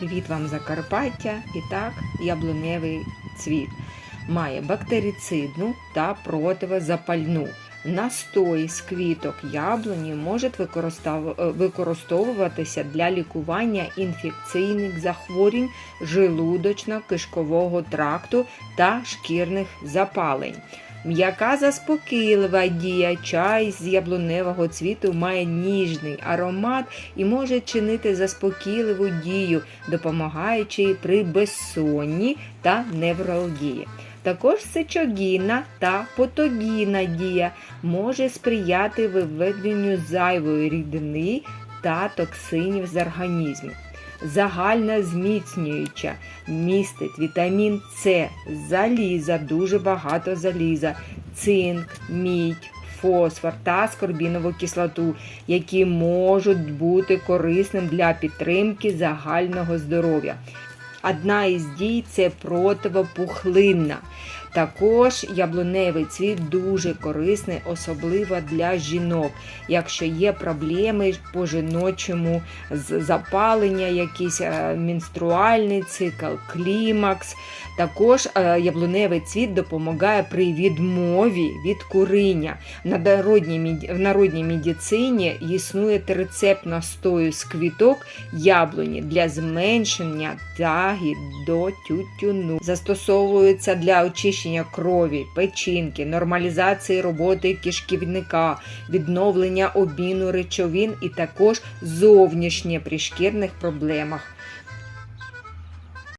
Привіт вам Закарпаття! І так, яблуневий цвіт має бактерицидну та противозапальну. Настой з квіток яблуні використав- е, використовуватися для лікування інфекційних захворювань желудочно-кишкового тракту та шкірних запалень. М'яка заспокійлива дія чай з яблуневого цвіту має ніжний аромат і може чинити заспокійливу дію, допомагаючи при безсонні та невралгії. Також сечогінна та потогінна дія може сприяти виведенню зайвої рідини та токсинів з організму. Загальна зміцнююча містить вітамін С, заліза, дуже багато заліза, цинк, мідь, фосфор та скорбінову кислоту, які можуть бути корисним для підтримки загального здоров'я. Одна із дій це противопухлинна. Також яблуневий цвіт дуже корисний, особливо для жінок, якщо є проблеми по жіночому запалення, якийсь е, менструальний цикл, клімакс. Також е, яблуневий цвіт допомагає при відмові від куріння. В народній, медицині існує рецепт настою з квіток яблуні для зменшення тяги до тютюну. Застосовується для очищення крові, печінки, нормалізації роботи кишківника, відновлення обміну речовин і також зовнішнє при шкірних проблемах.